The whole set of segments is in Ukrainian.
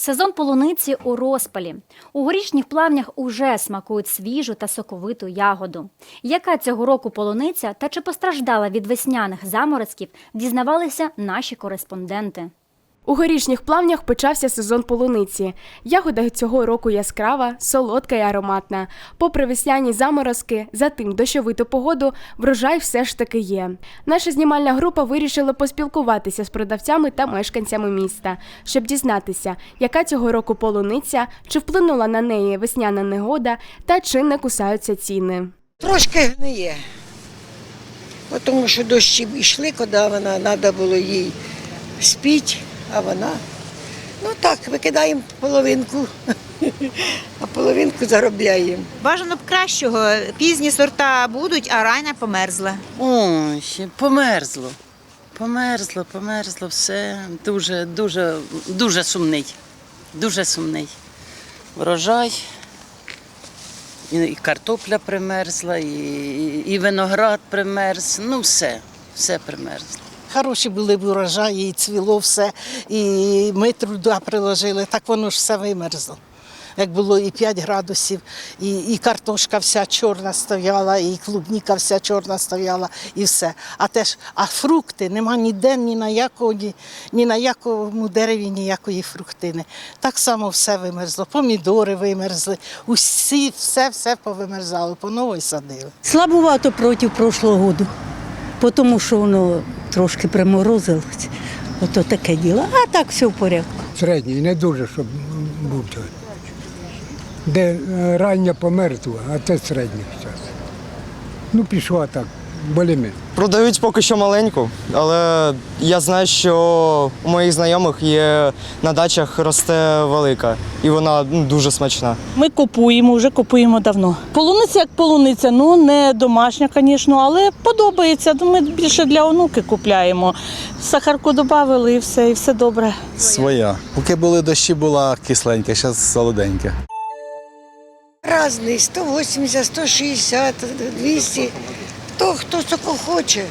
Сезон полуниці у розпалі. У горішніх плавнях уже смакують свіжу та соковиту ягоду. Яка цього року полуниця та чи постраждала від весняних заморозків, дізнавалися наші кореспонденти. У горішніх плавнях почався сезон полуниці. Ягода цього року яскрава, солодка і ароматна. Попри весняні заморозки, за тим дощовиту погоду, врожай все ж таки є. Наша знімальна група вирішила поспілкуватися з продавцями та мешканцями міста, щоб дізнатися, яка цього року полуниця, чи вплинула на неї весняна негода та чи не кусаються ціни. Трошки гниє. Тому що дощі йшли, коли вона треба було їй спіти, а вона. Ну так, викидаємо половинку, а половинку заробляємо. Бажано б кращого. Пізні сорта будуть, а рання померзла. Ой, ще померзло. Померзло, померзло, все. Дуже, дуже, дуже сумний. Дуже сумний. Врожай. І, і картопля примерзла, і, і виноград примерз. Ну, все, все примерзло. Хороші були б урожаї, і цвіло все, і ми труда приложили, так воно ж все вимерзло. Як було і 5 градусів, і, і картошка вся чорна стояла, і клубніка вся чорна стояла, і все. А теж, а фрукти нема ніде, ні на якого, ні, на якому дереві ніякої фруктини. Так само все вимерзло. Помідори вимерзли, усі, все, все повимерзало, по новій садили. Слабовато проти прошлого року, тому що воно трошки приморозилось. Ото таке діло. А так все в порядку. середній, не дуже, щоб був. Де е, рання помертва, а це середній зараз. Ну, пішла так, боліми. Продають поки що маленьку, але я знаю, що у моїх знайомих є на дачах росте велика, і вона ну, дуже смачна. Ми купуємо, вже купуємо давно. Полуниця як полуниця, ну не домашня, звісно, але подобається. Ну, Ми більше для онуки купляємо. Сахарку додали і все, і все добре. Своя. Поки були дощі, була кисленька, зараз солоденька. Разний 180, 160, 200. То хто соко хоче.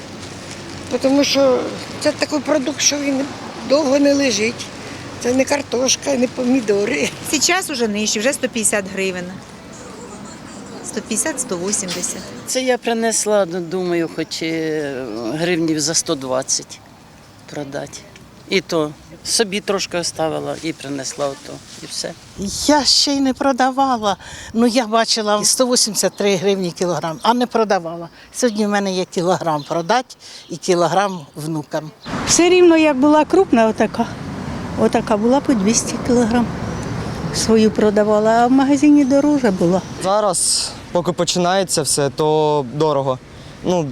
Тому що це такий продукт, що він довго не лежить. Це не картошка, не помідори. Зараз вже нижче, вже 150 гривень. 150-180. Це я принесла, ну, думаю, хоч е, гривнів за 120 продати. І то собі трошки оставила і принесла ото, і все. Я ще й не продавала. Ну я бачила 183 гривні кілограм, а не продавала. Сьогодні в мене є кілограм продати і кілограм внукам. Все рівно, як була крупна, отака. Отака була по 200 кілограм. Свою продавала, а в магазині дорожча була. Зараз, поки починається все, то дорого. Ну,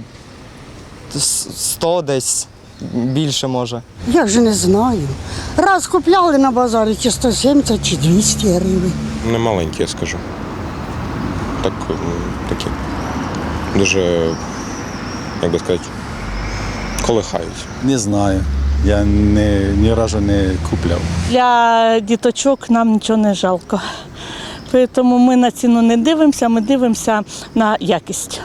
100 десь більше може. Я ж не знаю. Раз купляли на базарі чи 170, чи 200 гривень. Не маленькі, я скажу. Так, такі. Дуже, як би сказати, колихають. Не знаю. Я не, ні разу не купляв. Для діточок нам нічого не жалко. Тому ми на ціну не дивимося, ми дивимося на якість.